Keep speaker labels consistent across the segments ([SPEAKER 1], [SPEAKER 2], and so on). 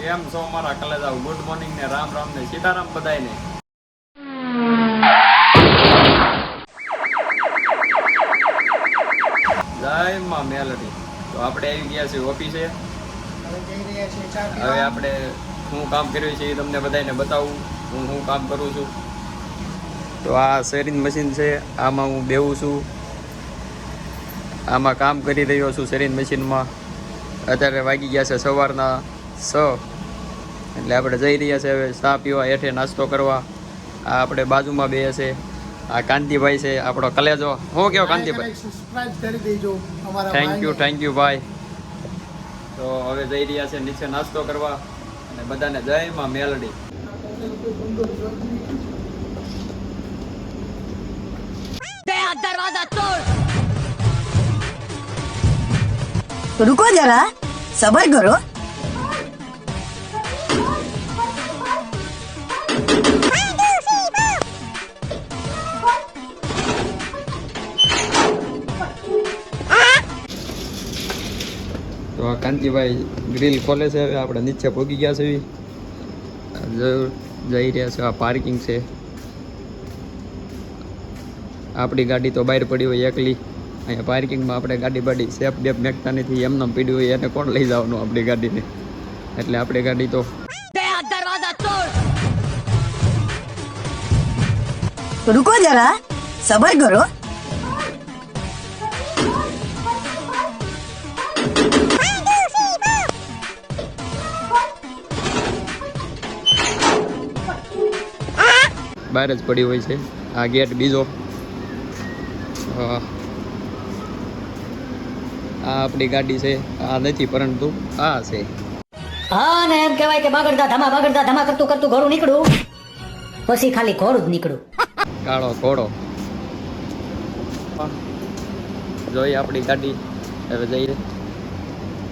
[SPEAKER 1] કેમ છો મારા કલેજાઓ ગુડ મોર્નિંગ ને રામ રામ ને સીતારામ બધાયને. જય માં મેલડી. તો આપણે આવી ગયા છીએ ઓફિસે.
[SPEAKER 2] હવે
[SPEAKER 1] આપણે હું કામ કર્યું છે એ તમને બધાને બતાવું. હું હું કામ કરું છું? તો આ શેરિંગ મશીન છે, આમાં હું બેવું છું. આમાં કામ કરી રહ્યો છું શેરિંગ મશીનમાં. અત્યારે વાગી ગયા છે સવારના છ. એટલે આપણે જઈ રહ્યા છે હવે ચા પીવા હેઠે નાસ્તો કરવા. આ આપણે બાજુમાં બે છે. આ કાંતિભાઈ છે આપણો કલેજો. હું કેવો Kantibhai? Thank you thank you ભાઈ તો હવે જઈ રહ્યા છે નીચે નાસ્તો કરવા. અને બધાને જયમાં મેલડી.
[SPEAKER 3] દરવાજા તોડ. રૂકો જરા.
[SPEAKER 1] સબર કરો. કાંતિભાઈ ગ્રીલ ખોલે છે, હવે આપણે નીચે પહોંચી ગયા છે. જઈ રહ્યા છે, આ પાર્કિંગ છે. આપણી ગાડી તો બહાર પડી હોય એકલી. અહીંયા પાર્કિંગમાં આપણે ગાડી બાડી સેફ બેફ મેકતા નથી, એમને પીડી હોય એને કોણ લઈ જવાનું આપણી ગાડીને? એટલે આપણી ગાડી તો
[SPEAKER 3] રૂકો જરા, સબર કરો.
[SPEAKER 1] બહાર જ પડી હોય છે. આ ગેટ બીજો. આ આપણી ગાડી છે. આ નથી પરંતુ આ છે.
[SPEAKER 4] હા ને એમ કહેવાય કે બગડતા ધમા બગડતા ધમા કરતું કરતું ઘોડું નીકળું પછી ખાલી ઘોડું જ નીકળું
[SPEAKER 1] કાળો ઘોડો. જોઈ આપણી ગાડી. હવે જઈએ.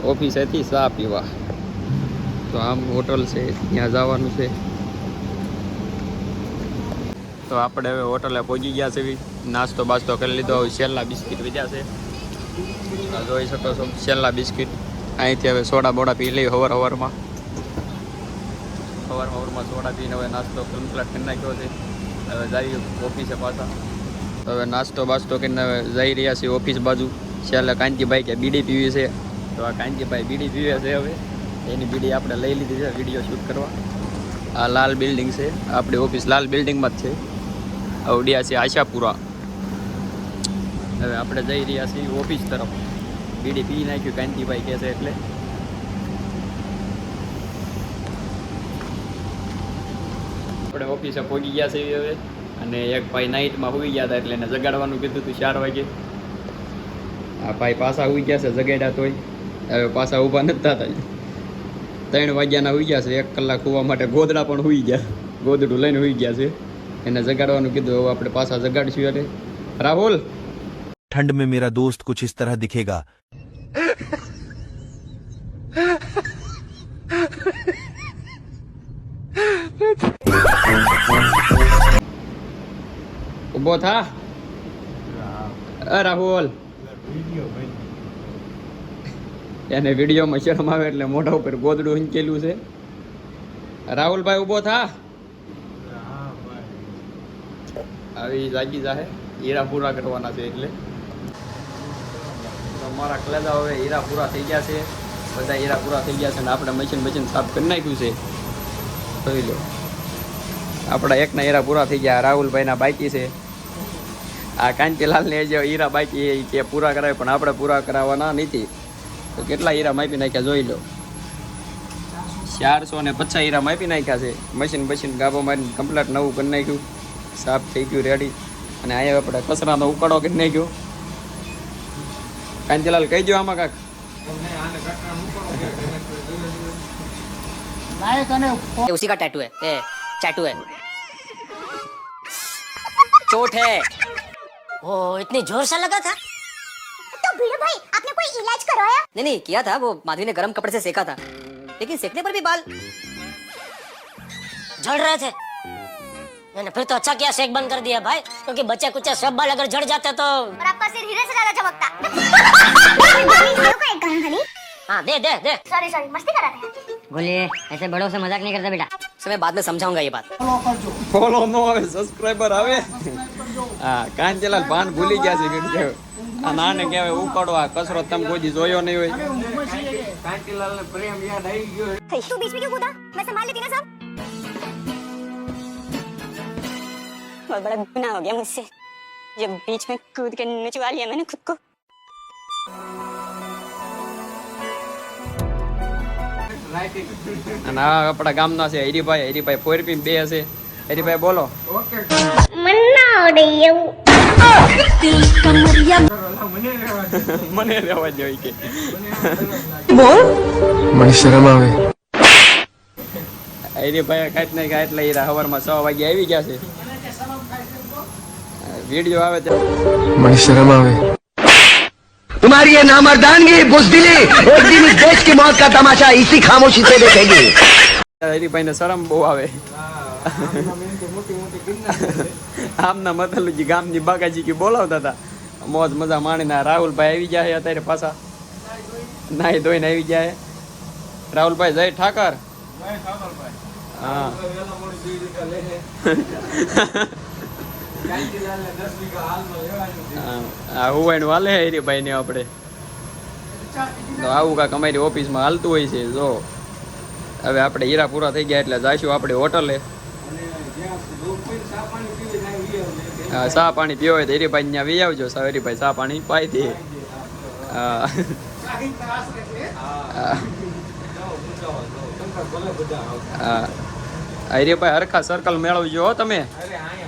[SPEAKER 1] ઓફિસેથી ચા પીવા. તો આમ હોટલ છે ત્યાં જવાનું છે. તો આપણે હવે હોટલે પહોંચી ગયા છે. નાસ્તો બાસ્તો કરી લીધો. હવે છેલ્લા બિસ્કિટ વીધ્યા છે. જોઈ શકો છો છેલ્લા બિસ્કિટ. અહીંથી હવે સોડા બોડા પી લઈ હવાર હવારમાં. સવાર હવારમાં સોડા પીને હવે નાસ્તો કમ્પ્લેટ કરી નાખ્યો છે. હવે જઈએ ઓફિસે પાછા. હવે નાસ્તો બાસ્તો કરીને હવે જઈ રહ્યા છીએ ઓફિસ બાજુ. છેલ્લે કાંતિભાઈ કે બીડી પીવી છે. તો આ કાંતિભાઈ બીડી પીવે છે હવે. એની બીડી આપણે લઈ લીધી છે, વીડિયો શૂટ કરવા. આ લાલ બિલ્ડિંગ છે. આપણી ઓફિસ લાલ બિલ્ડિંગમાં જ છે. આ ઉડ્યા છે આશાપુરા. હવે આપણે જઈ રહ્યા છીએ ઓફિસ તરફ. બીડી પી નાખ્યું કાંતિભાઈ કહે છે એટલે. આપણે ઓફિસે પહોંચી ગયા છે હવે. અને એક ભાઈ નાઇટમાં હોઈ ગયા હતા એટલે એને જગાડવાનું કીધું હતું ચાર વાગે. આ ભાઈ પાછા હોઈ ગયા છે જગાડ્યા તોય. હવે પાછા ઊભા નથી થતા ત્રણ વાગ્યાના હોઈ ગયા છે. એક કલાક હોવા માટે ગોદડા પણ હોઈ ગયા. ગોદડું લઈને હોઈ ગયા છે. એને જગાડવાનું કીધું હવે આપણે પાછા જગાડશું એટલે રાહુલ
[SPEAKER 5] ठंड में मेरा दोस्त कुछ इस तरह दिखेगा
[SPEAKER 1] ઊભો થા અ રાહુલ એને વિડીયોમાં શરમ આવે એટલે મોઢા ઉપર ગોદડું હિંચેલું છે રાહુલભાઈ ઊભો થા આવી જાગી જાહે. હીરા પૂરા કરવાના છે એટલે. અમારા કલેજા હવે હીરા પૂરા થઈ ગયા છે. બધા હીરા પૂરા થઈ ગયા છે અને આપણે મશીન મશીન સાફ કરી નાખ્યું છે. જોઈ લો. આપણા એકના હીરા પૂરા થઈ ગયા. રાહુલભાઈના બાકી છે. આ કાંતિલાલને જે હીરા બાકી એ પૂરા કરાવે, પણ આપણે પૂરા કરાવવાના નથી. તો કેટલા હીરા માપી નાખ્યા જોઈ લો. ચારસો ને પચાસ હીરા માપી નાખ્યા છે. મશીન મશીન ગાભો મારીને કમ્પ્લેટ નવું કરી નાખ્યું. સાફ થઈ ગયું રેડી અને અહીંયા આપણે કચરાનો ઉકાળો કરી નાખ્યો કાંતિલાલ કહી દો આમાં કાક
[SPEAKER 2] લાઈક અને
[SPEAKER 4] ये उसी का टैटू है ए टैटू है चोट है वो इतनी जोर से लगा था
[SPEAKER 6] तो भीड़ू भाई आपने कोई इलाज करवाया
[SPEAKER 4] नहीं नहीं किया था वो माधवी ने गर्म कपड़े से सेका था लेकिन सेकने पर भी बाल झड़ रहे थे मैंने फिर तो अच्छा किया सेक बंद कर दिया भाई क्योंकि बच्चे कुछ सब बाल अगर झड़ जाते तो
[SPEAKER 6] और आपका सिर हीरे से ज्यादा चमकता भीड़ू को एक गाना खाली
[SPEAKER 4] हाँ दे दे दे
[SPEAKER 6] सॉरी सॉरी मस्ती कर रहे थे
[SPEAKER 4] बोलिए ऐसे बड़ों से मजाक नहीं करता बेटा समय बाद में समझाऊंगा ये बात
[SPEAKER 2] ફોલો કરજો
[SPEAKER 1] ફોલો નો આવે સબસ્ક્રાઇબર આવે હા કાંચેલાલ ભાન ભૂલી ગયા છે કે આ નાને કહેવાય ઉપાડો આ કસરત તમે કોઈ દી જોયો નહીં હોય કાંચીલાલ પ્રેમ યાદ આવી ગયો
[SPEAKER 6] तू बीच में क्यों कूदा मैं संभाल लेती ना सब
[SPEAKER 7] बहुत बड़ा गुनाह हो गया मुझसे जब बीच में कूद के नचवा लिया मैंने खुद को
[SPEAKER 1] અને આ આપણા ગામના છે હરીભાઈ હરીભાઈ ફોર પી બે હશે હરીભાઈ બોલો મને રહેવા દો ઈ કે
[SPEAKER 8] મને શરમ આવે
[SPEAKER 1] હરીભાઈ કાંઈક નહીં કાંઈ એટલે હીરા સવારમાં છ વાગે આવી ગયા છે વિડીયો આવે ત્યારે
[SPEAKER 8] મને શરમ આવે
[SPEAKER 9] तुम्हारी ये नामर्दानगी बुजदिली एक दिन इस देश की मौत का तमाशा इसी खामोशी से देखेगी
[SPEAKER 1] હરીભાઈ ને શરમ બહુ આવે આમના મતલુજી ગામની બાગાજી કી બોલાવતા હતા મોજ મજા માણીને આ રાહુલભાઈ આવી ગયા છે અત્યારે પાછા નાઈ ધોઈને આવી ગયા છે રાહુલભાઈ જય ઠાકર હા હા, હુવાઈનું હાલે હરીભાઈ ને આપણે. તો આવું કાંક અમારી ઓફિસમાં હાલતું હોય છે જો. હવે આપણે હીરા પૂરા થઈ ગયા એટલે જઈશું આપણે હોટલે. હા ચા પાણી પીવો હોય તો હરીભાઈ ત્યાં વી આવજો સા હરીભાઈ ચા પાણી પાઈ દે. હા. હા. હરીભાઈ હરખા સર્કલ મેળવજો તમે. તમે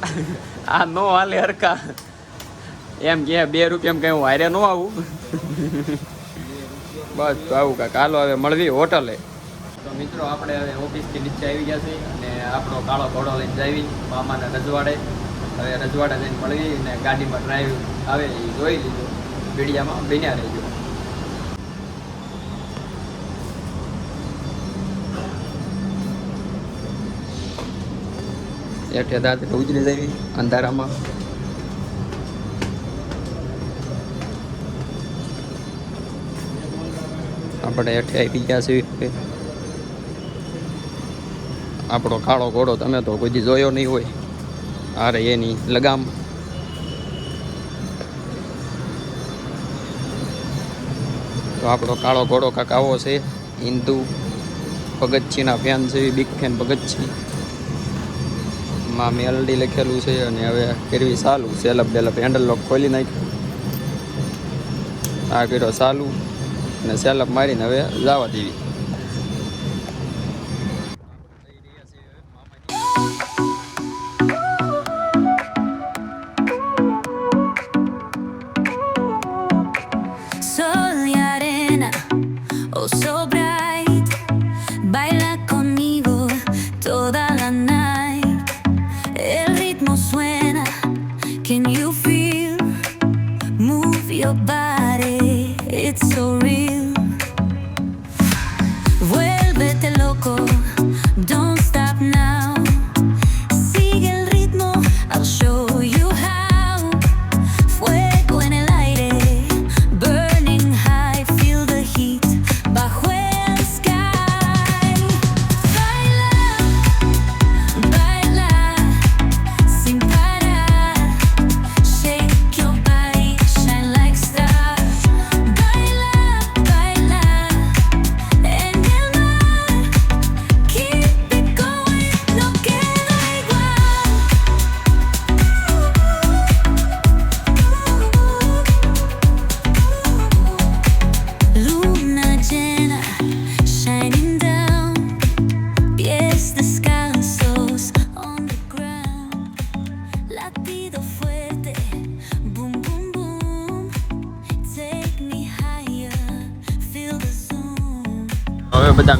[SPEAKER 1] આ નો હાલે હરકા એમ કે બે રૂપિયા કઈ હું હારે નો આવું. બસ તો આવું કાંક. હાલો હવે મળવી હોટલે. તો મિત્રો આપણે હવે ઓફિસથી નીચે આવી ગયા છીએ અને આપણો કાળો ઘોડો લઈને જાવી મામાને રજવાડે. હવે રજવાડે જઈને મળવી અને ગાડીમાં ડ્રાઈવ આવે એ જોઈ લીધું. મીડિયામાં બન્યા રહેજો. એઠે દાંત ઉજરી જવી, અંધારામાં. આપણે હેઠે આવી ગયા છીએ. આપણો કાળો ઘોડો તમે તો કોઈ જોયો નહીં હોય. અરે એની લગામ. તો આપણો કાળો ઘોડો કાંક આવો છે. હિન્દુ ભગતસિંહના ફેન છે બિગ ફેન ભગતસિંહ માં મેલડી લખેલું છે અને હવે કરવી સારું સેલપ બેલપ હેન્ડલ લોક ખોલી નાખ્યું. આ કર્યો ચાલુ. અને સેલપ મારીને હવે જવા દેવી.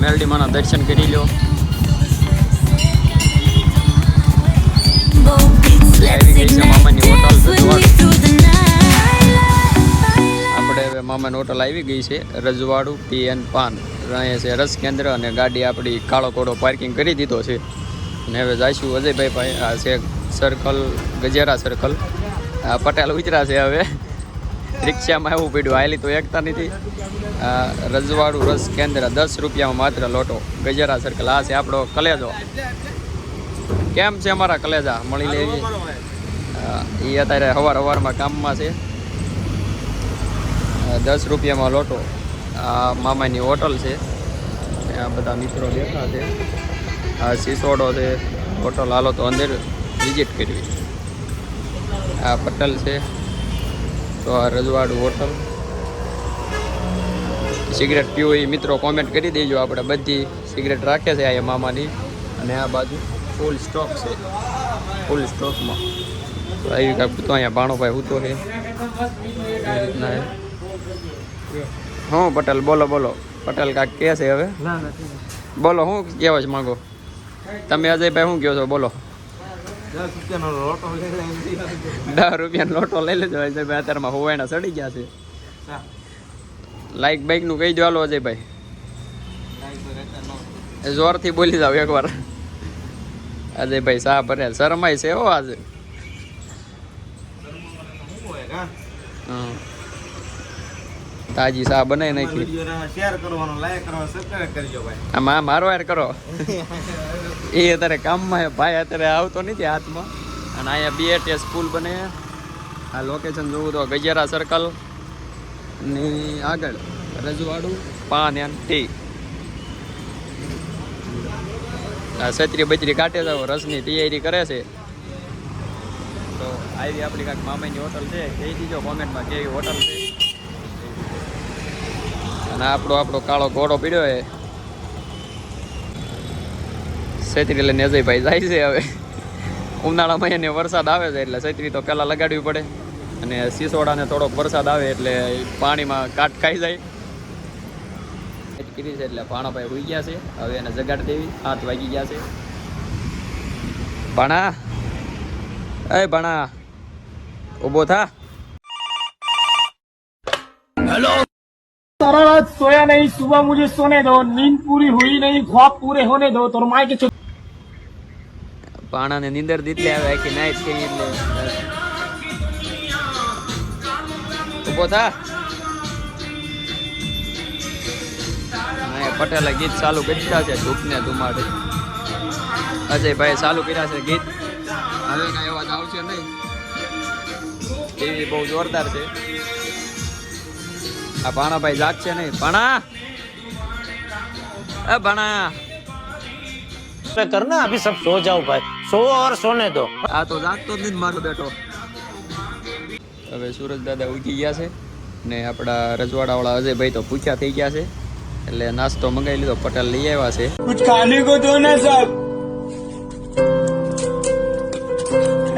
[SPEAKER 7] Me
[SPEAKER 1] રજવાડું. દર્શન કરી લો આપણે હવે મામાની હોટલ આવી ગઈ છે રજવાડું પી એન પાન. અહીંયા છે રસ કેન્દ્ર અને ગાડી આપણી કાળો કોડો પાર્કિંગ કરી દીધો છે. અને હવે જઈશું અજયભાઈ ભાઈ આ છે સર્કલ ગજેરા સર્કલ આ પટેલ ઉતરા છે હવે. રિક્ષામાં એવું પડ્યું. હાલી તો એકતા નથી. રજવાડું રસ કેન્દ્ર દસ રૂપિયામાં માત્ર લોટો. ગજરા સર્કલ આ છે આપણો કલેજો. કેમ છે અમારા કલેજા? મળી લેવી એ અત્યારે સવાર હવારમાં કામમાં છે. દસ રૂપિયામાં લોટો. આ મામાની હોટલ છે. આ બધા મિત્રો બેઠા છે. આ સિસોડો છે. હોટલ હાલો તો અંદર વિઝિટ કરવી. આ પટેલ છે. તો આ રજવાડું હોટલ. સિગરેટ પીવું એ મિત્રો કોમેન્ટ કરી દેજો. આપણે બધી સિગરેટ રાખે છે આ મામાની. અને આ બાજુ ફૂલ સ્ટોક છે. ફૂલ સ્ટોકમાં તો આવી કાંઈ તો અહીંયા ભાણોભાઈ ઉતો છે. એ રીતના હું પટેલ બોલો બોલો. પટેલ કાંક કહે છે હવે? બોલો હું કહેવા જ માગો? તમે અજયભાઈ શું કહો છો? બોલો. દસ રૂપિયાનો લોટો લઈ લેજો અજયભાઈ અત્યારમાં હોવાયણા સડી ગયા છે. લાઈક બાઈકનું કહી દો હાલો અજયભાઈ જોરથી બોલી જાવ એકવાર અજયભાઈ શાહ ભરે શરમાય છે હો આજે. હમ. તાજી શાહ બનાવી નાખી.
[SPEAKER 8] શેર કરવાનો લાઈક કરવાનો સબસ્ક્રાઇબ કરજો ભાઈ.
[SPEAKER 1] આમાં મારો યાર કરો. એ અત્યારે કામમાં ભાઈ અત્યારે આવતો નથી હાથમાં. અને અહીંયા બીએટીએસ સ્કૂલ બને. આ લોકેશન જોવું તો ગજેરા સર્કલની આગળ રજવાડું પાન એન ટી આ છત્રી બત્રી કાઢે છે રસની તૈયારી કરે છે. તો આવી આપણી કાંઈક મામાની હોટલ છે. કહી દીજો કોમેન્ટમાં કેવી હોટલ છે. અને આપણો આપણો કાળો ઘોડો પીડ્યો છે. છત્રી લઈને અજયભાઈ જાય છે હવે. ઉનાળામાં એને વરસાદ આવે છે એટલે છેતરી તો પહેલાં લગાડવી પડે. અને સિસોડાને થોડોક વરસાદ આવે એટલે પાણીમાં કાટ ખાઈ જાય. કીધી છે એટલે ભાણાભાઈ હોઈ ગયા છે. હવે એને જગાડ દેવી. હાથ વાગી ગયા છે. ભાણા. એ ભાણા. ઊભો થા.
[SPEAKER 2] सारा रात सोया नहीं सुबह मुझे सोने दो नींद पूरी हुई नहीं ख्वाब पूरे होने दो तो माई के
[SPEAKER 1] પાણાને નીંદર દીધલે આવે આખી નાઈટ કરી એટલે ઊભો થા અહીંયા પટેલે ગીત ચાલુ કરી દીધા છે ધૂપને ધુમાડે અજયભાઈ ચાલુ કર્યા છે ગીત હવે કાંઈ અવાજ આવશે નહીં ટીવી બહુ જોરદાર છે આ ભાણાભાઈ જાગશે નહીં ભાણા એ ભાણા
[SPEAKER 8] करना अभी सब सो जाओ भाई सो और सोने दो
[SPEAKER 1] આ તો જાગતો જ નથી મારો બેટો હવે સુરજ દાદા ઉગી ગયા છે ને આપણા રજવાડાવાળા અજયભાઈ તો પૂછ્યા થઈ ગયા છે એટલે નાસ્તો મંગાવી લીધો પટેલ લઈ આવ્યા છે
[SPEAKER 2] कुछ खाने को दो ना साहब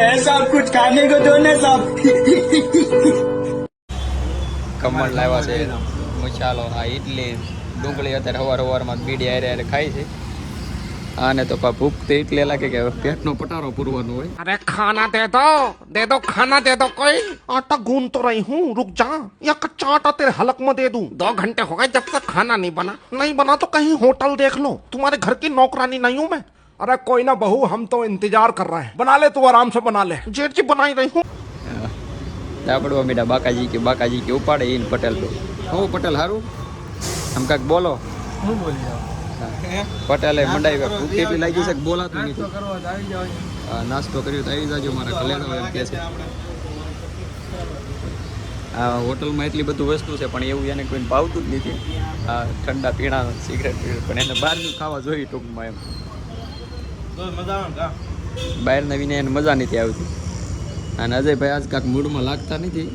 [SPEAKER 2] ऐसा कुछ खाने को दो ना साहब
[SPEAKER 1] ખમણ લાવ્યા છે મસાલો આ ઇડલી ડુંગળી અત્યારે સવાર સવારમાં બીડી હારે હારે ખાય છે આને તો પા ભૂખ તો એટલે લાગે કે હવે પેટનો પટારો પૂરવાનો હોય
[SPEAKER 10] अरे खाना दे दो दे दो खाना दे दो कोई आटा गूंद तो रही हूँ रुक जा या कच्चा आटा तेरे हलक में दे दूं दो घंटे हो गए जब तक खाना नहीं बना नहीं बना तो कहीं होटल देख लो तुम्हारे घर की नौकरानी नहीं हूँ मैं अरे कोई ना बहू हम तो इंतजार कर रहे हैं बना ले तू आराम से बना ले जेठ जी बनाई रही हूँ
[SPEAKER 1] દાબડવા મીઠા બાકાજી કે બાકાજી કે ઉપાડે ઈન પટેલ તો. હું પટેલ હારું? આમ કાક બોલો.
[SPEAKER 2] હું બોલી.
[SPEAKER 1] પટેલે મંડાઈ ભૂખ એટલી લાગી છે કે બોલાતું નથી? તો નાસ્તો કર્યો તો આવી જાજો મારા કલ્યાણ એમ કે છે. આ હોટલમાં એટલી બધું વસ્તુ છે પણ એવું એને કોઈને ભાવતું જ નથી. આ ઠંડા પીણા સિગરેટ પણ એને બહારનું ખાવા જોઈએ ટૂંકમાં એમ. બહારના વિના એને મજા નથી આવતી. અને અજયભાઈ આજ કાંક મૂડમાં લાગતા નથી.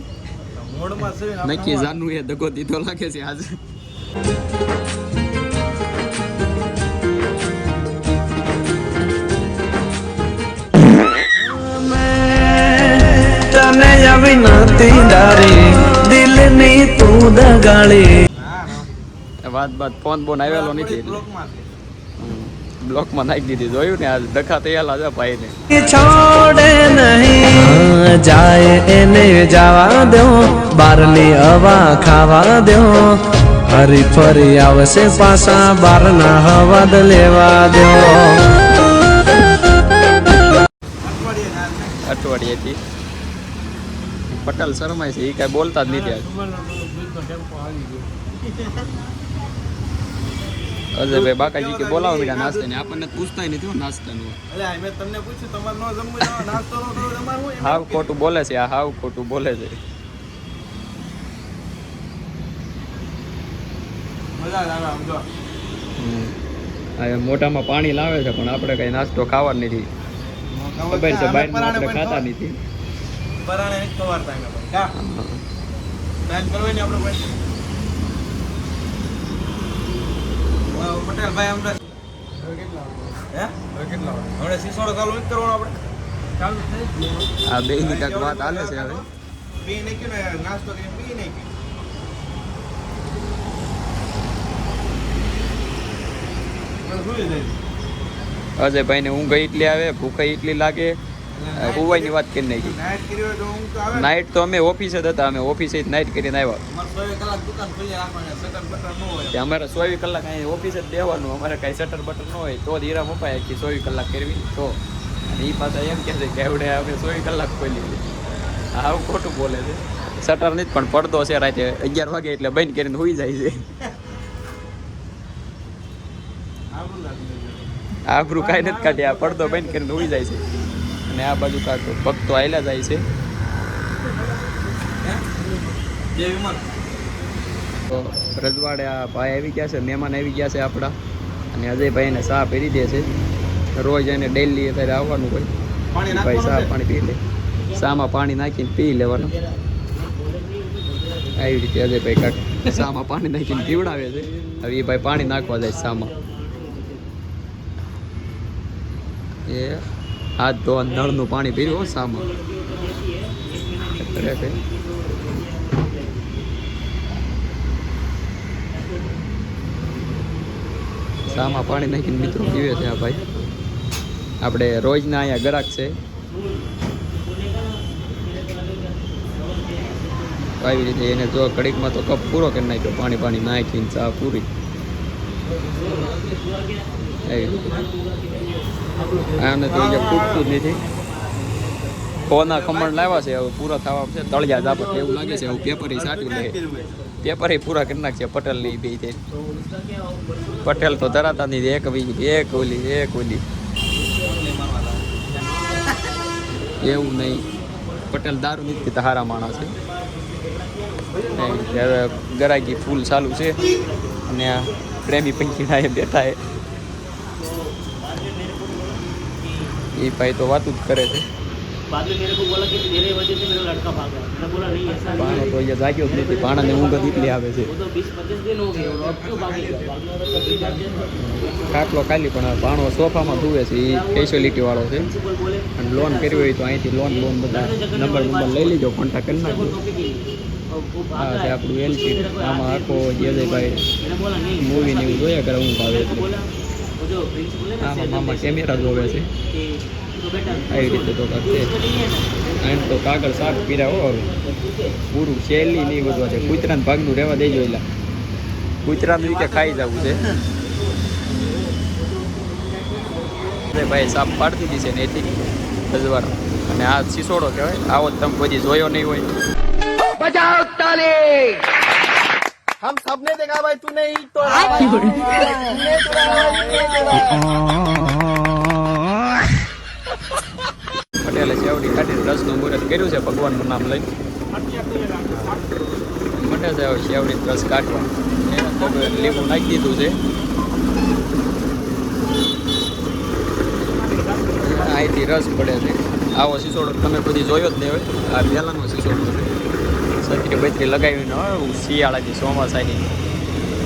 [SPEAKER 8] મોડમાં છે
[SPEAKER 1] નક્કી જાનું એ દગો દીધો લાગે છે આજે.
[SPEAKER 9] તને આવી નથી દારી દિલની તું દગાડી
[SPEAKER 1] વાત બાત ફોન બોન આવેલો નથી.
[SPEAKER 8] બ્લોકમાં
[SPEAKER 1] નાખી દીધી. જોયું ને આ ડખા તૈયાર છે ભાઈને.
[SPEAKER 9] છોડે નહીં જાય એને જવા દો બારની હવા ખાવા દો. હરી ફરી આવશે પાછા બારના હવાદ લેવા દો.
[SPEAKER 1] અઠવાડિયેથી. પટેલ શરમાય છે એ કાંઈ બોલતા જ નથી. અજયભાઈ બાકાજી કે બોલાવો મીઠા નાસ્તા ને આપણને પૂછતા નથી નાસ્તા નાસ્તાનું.
[SPEAKER 8] અલે મેં તમને પૂછ્યું તમારે નો જમવું નાસ્તો નો તમારે
[SPEAKER 1] હાવ ખોટું બોલે છે આ હાવ ખોટું બોલે છે. હવે પાણી લાવે છે પણ આપણે કઈ નાસ્તો ખાવા નથી. ખબર છે બહાર આપણે ખાતા નથી.
[SPEAKER 8] પરાણે ખવારતા એના પર. કા પ્લાન કરવો ને આપણે ભાઈ વાહ, પટેલ ભાઈ અમને હમણાં સિસોડો ચાલુ નથી કરવાનો આપણે?
[SPEAKER 1] આ બે ની વાત હાલે છે હવે
[SPEAKER 8] પી નાખ્યું ને નાસ્તો કરીને પી નાખ્યું. મને સુઈ જાય
[SPEAKER 1] અજયભાઈ ને ઊંઘ એટલી આવે ભૂખ એટલી લાગે હુવાઈની વાત કરી નાખી.
[SPEAKER 8] નાઇટ તો
[SPEAKER 1] અમે ઓફિસે જ હતા અમે ઓફિસે જ નાઇટ કરીને આવ્યા.
[SPEAKER 8] અમારે
[SPEAKER 1] ચોવીસ કલાક અહીં ઓફિસે જ દેવાનું અમારે કાંઈ શટર બટર ન હોય. તો જ હીરા મપાય કે ચોવીસ કલાક કરવી. તો. અને એ પાછા એમ કહે છે કે એવડે અમે ચોવીસ કલાક ખોલી આવું ખોટું બોલે છે. શટર નથી પણ પડદો છે રાતે અગિયાર વાગે એટલે બંધ કરીને હોઈ જાય છે.
[SPEAKER 8] લાગે
[SPEAKER 1] કાંઈ નથી કાઢી આ પડદો બંધ કરીને હોઈ જાય છે. અને આ બાજુ કાંક ભક્તો આવેલા જાય છે. તો રજવાડે આ ભાઈ આવી ગયા છે મહેમાન આવી ગયા છે આપણા. અને અજયભાઈને ચા પીરી દે છે. રોજ એને ડેલી અત્યારે આવવાનું હોય.
[SPEAKER 8] પાણી
[SPEAKER 1] ભાઈ ચા પાણી પી લે. ચામાં પાણી નાખીને પી લેવાનું. આવી રીતે અજયભાઈ કાંક ચામાં પાણી નાખીને પીવડાવે છે. હવે એ ભાઈ પાણી નાખવા જાય ચામાં. એ હાથ ધોવા નળનું પાણી પીવું સામા. સામા પાણી નાખીને મિત્રો પીવે છે આ ભાઈ. આપણે રોજના અહીંયા ગરાક છે. આવી રીતે એને જો કડીકમાં તો કપ પૂરો કરી નાખ્યો પાણી પાણી નાખીને ચા પૂરી. એવી રીતે. આને તો જે ખૂટતું જ નથી. કોના ખમણ લાવ્યા છે, હવે પૂરા થવા છે. તળિયા જાપટ એવું લાગે છે, હવે પેપર સાચું લે. પેપર પૂરા કરી નાખશે પટેલની બે તે પટેલ તો ધરાતા નથી એક વી એક ઓલી એક ઓલી. એવું નહીં. પટેલ દારૂ નથી પીતા, હારા માણસ છે. ગરાગી ફૂલ ચાલુ છે. અને પ્રેમી પંખીડા એ બેઠા એ એ ભાઈ તો વાતું જ કરે છે
[SPEAKER 2] बाद में मेरे को बोला कि तेरे वजह से मेरा लड़का भागा मैंने बोला नहीं ऐसा नहीं
[SPEAKER 1] પાણો તો અહીંયા જાગ્યો જ નથી પાણાને ઊંઘ જ એટલી આવે છે
[SPEAKER 2] वो तो बीस पच्चीस दिन हो गए और अब क्यों भागेगा भागना तो कभी जाके
[SPEAKER 1] ખાટલો ખાલી પણ પાણો સોફામાં ધુવે છે એ ફેસિલિટી વાળો છે
[SPEAKER 2] प्रिंसिपल बोले
[SPEAKER 1] અને લોન કરવી હોય તો અહીંથી લોન લોન બધા નંબર નંબર લઈ લીધો કોન્ટેક્ટ કરી નાખજો
[SPEAKER 2] टॉपिक ही और वो
[SPEAKER 1] આ
[SPEAKER 2] भागा
[SPEAKER 1] છે
[SPEAKER 2] है
[SPEAKER 1] આપણું એલસી આમાં આખો જયભાઈ
[SPEAKER 2] मैंने बोला नहीं
[SPEAKER 1] મૂવી ને એવું જોયા કરે ઊંઘ આવે એટલે આમાં મામા કેમેરા જોવે છે. આવી રીતે તો તો કાગળ શાક પીરા હો હવે. પૂરું શેલી નહીં બધું છે. કૂતરાને ભાગનું રહેવા દેજો એલા. કૂતરાને રીતે ખાઈ જવું છે. ભાઈ સાપ પાડતી હતી છે ને એથી. અજવાળો અને આ સિસોડો કહેવાય આવો તમે બધી જોયો નહીં હોય.
[SPEAKER 9] બજાવ તાલી!
[SPEAKER 8] हम सबने देखा भाई तूने ही तो
[SPEAKER 1] પટેલે સેવડી કાઢીને રસનું મુહૂર્ત કર્યું છે ભગવાનનું નામ લઈને મટે છે હવે સેવડી રસ કાઢવા એને તો હવે લીંબુ નાખી દીધું છે અહીંથી રસ પડે છે આવો સિસોડો તમે બધી જોયો જ નહીં હોય આ પહેલાંનો સિસોડો છે છત્રી બત્રી લગાવીને હોય શિયાળાની ચોમાસાની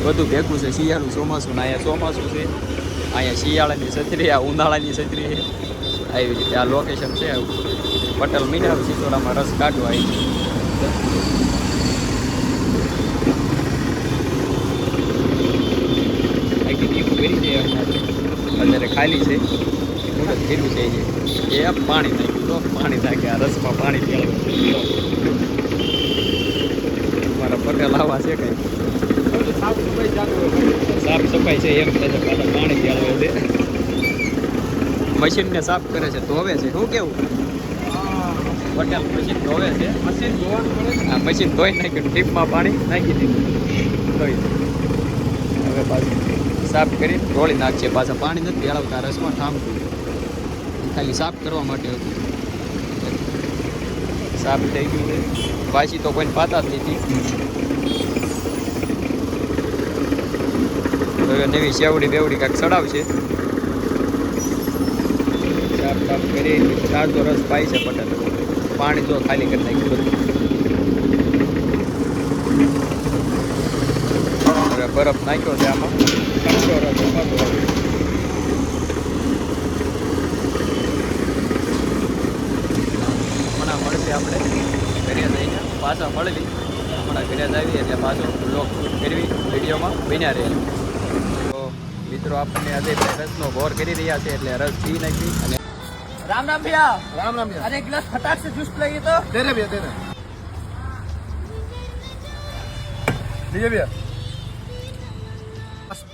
[SPEAKER 1] બધું ભેગું છે, શિયાળું, ચોમાસું ને અહીંયા ચોમાસું છે. અહીંયા શિયાળાની છત્રી, આ ઉનાળાની છત્રી છે. આવી રીતે આ લોકેશન છે. પટેલ મીના સિસોડામાં રસ કાઢવા આવી અત્યારે ખાલી છે. મુહૂર્ત કર્યું છે એ એ પાણી નાખ્યું, તો પાણી આ રસમાં પાણી પીળવું પટેલ આવા છે કઈ. સાફ સફાઈ છે એમ છે પાછા પાણી પીળવે છે. મશીનને સાફ કરે છે ધોવે છે. શું કેવું? પટેલ મશીન ધોવે છે.
[SPEAKER 8] મશીન
[SPEAKER 1] આ મશીન ધોઈ નાખ્યું ટીપમાં પાણી નાખી દીધું. ધોઈ. હવે પાછું સાફ કરી ઢોળી નાખશે પાછા પાણી નથી હળવતા રસમાં ઠામતું. ખાલી સાફ કરવા માટે હતું. સાફ થઈ ગયું છે. પાછી તો કોઈને પાતા જ નથી. હવે નવી સેવડી બેવડી કાંઈક ચડાવશે. સાફ સાફ કરી ચારતો રસ પાય છે પટેલ પાણી જો ખાલી કરી નાખ્યું બધું. બરફ નાખ્યો છે આમાં ઠંડો રસ ઉપાડો રસ. હમણાં મળશે આપણે ઘરે જઈને પાછા મળેલી હમણાં ઘરે જ આવીએ એટલે પાછો બ્લોગ શૂટ કરવી વિડીયોમાં બન્યા રહે તો મિત્રો આપણને અજયભાઈ રસનો ઘોર કરી રહ્યા છે એટલે રસ પી નાખી અને
[SPEAKER 8] રામ રામ ભૈયા રામ રામ ભૈયા અરે એક ગ્લાસ ફટાક से जूस पिलाइए तो दे रहे भैया दे रहे लीजिए भैया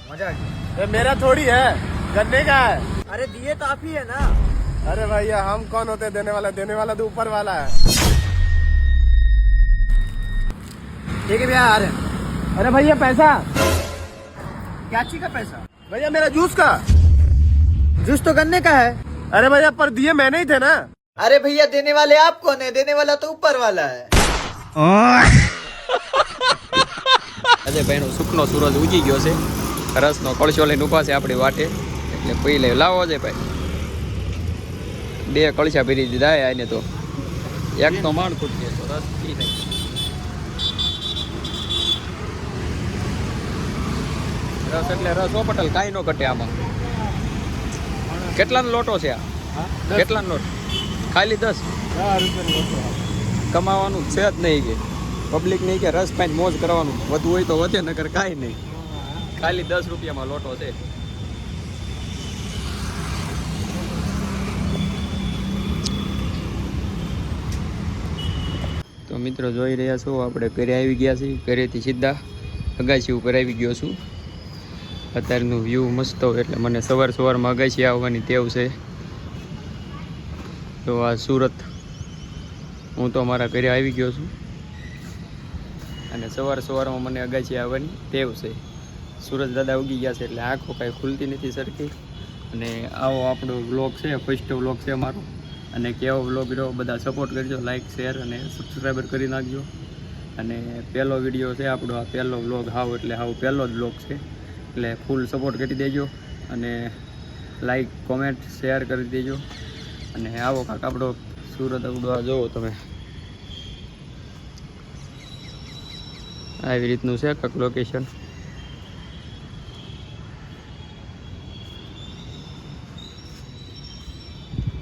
[SPEAKER 8] मजा आ गया मेरा थोड़ी है गन्ने का है अरे दिए तो आप ही है ना अरे भैया हम कौन होते हैं देने वाला देने वाला तो ऊपर वाला है ठीक है भैया आ रहे हैं। अरे भैया पैसा क्या चीज का पैसा भैया मेरा जूस का जूस तो गन्ने का है अरे भैया पर दिए मैंने ही थे ना
[SPEAKER 11] अरे भैया देने वाले आप कौन है देने वाला तो ऊपर वाला है
[SPEAKER 1] અજયભાઈનો સુખનો સૂરજ ઉગી ગયો છે રસનો કળશો લઈને ઊભા છે આપણી વાટે એટલે પી લે લાવો અજયભાઈ બે કળશા ભરી દીધા એને આને તો. એક તો માણ ખૂટશે તો રસ પી નહીં રસ એટલે રસ ઓ પટેલ કાંઈ ન કટે આમાં. કેટલાનો લોટો છે આ? કેટલાનો લોટ? ખાલી દસ? કમાવાનું છે જ નહીં કે. પબ્લિક નહીં કે રસ પાઈને મોજ કરવાનું. વધુ હોય તો વધે નગર કાંઈ નહીં. ખાલી દસ રૂપિયામાં લોટો છે. મિત્રો જોઈ રહ્યા છો, આપણે ઘરે આવી ગયા છીએ. ઘરેથી સીધા અગાસી ઉપર આવી ગયો છું. અત્યારનું વ્યૂ મસ્ત એટલે મને સવાર સવારમાં અગાસી આવવાની ટેવ છે. તો આ સુરત, હું તો મારા ઘરે આવી ગયો છું. અને સવાર સવારમાં મને અગાસી આવવાની ટેવ છે. સુરજ દાદા ઉગી ગયા છે એટલે આંખો કાંઈ ખુલતી નથી સરખી. અને આવો આપણો વ્લોગ છે ફર્સ્ટ વ્લોગ છે મારો અને કેવો વ્લોગ રહ્યો, બધા સપોર્ટ કરજો લાઇક શેર અને સબસ્ક્રાઈબર કરી નાખજો. અને પહેલો વીડિયો છે આપણો, આ પહેલો વ્લોગ હાવ એટલે હાવ પહેલો જ વ્લોગ છે. એટલે ફૂલ સપોર્ટ કરી દેજો અને લાઈક કોમેન્ટ શેર કરી દેજો. અને આવો કાંક આપણો સુરત આપણો જુઓ તમે. આવી રીતનું છે કાંક લોકેશન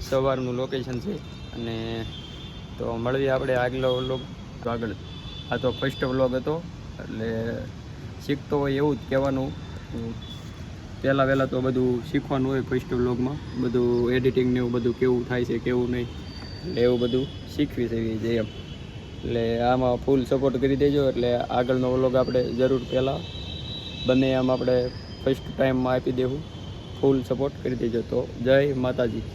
[SPEAKER 1] સવારનું લોકેશન છે. અને તો મળીએ આપણે આગલો વ્લોગ આગળ. આ તો ફર્સ્ટ વ્લોગ હતો. એટલે શીખતો હોય એવું જ કહેવાનું. પહેલાં વહેલાં તો બધું શીખવાનું હોય ફર્સ્ટ વ્લોગમાં બધું એડિટિંગ ને એવું બધું કેવું થાય છે, કેવું નહીં. એટલે એવું બધું શીખવી શકીએ છીએ એમ એટલે આમાં ફૂલ સપોર્ટ કરી દેજો. એટલે આગળનો વ્લોગ આપણે જરૂર પહેલાં બંને આમ આપણે ફર્સ્ટ ટાઈમમાં આપી દેવું. ફૂલ સપોર્ટ કરી દેજો. તો જય માતાજી.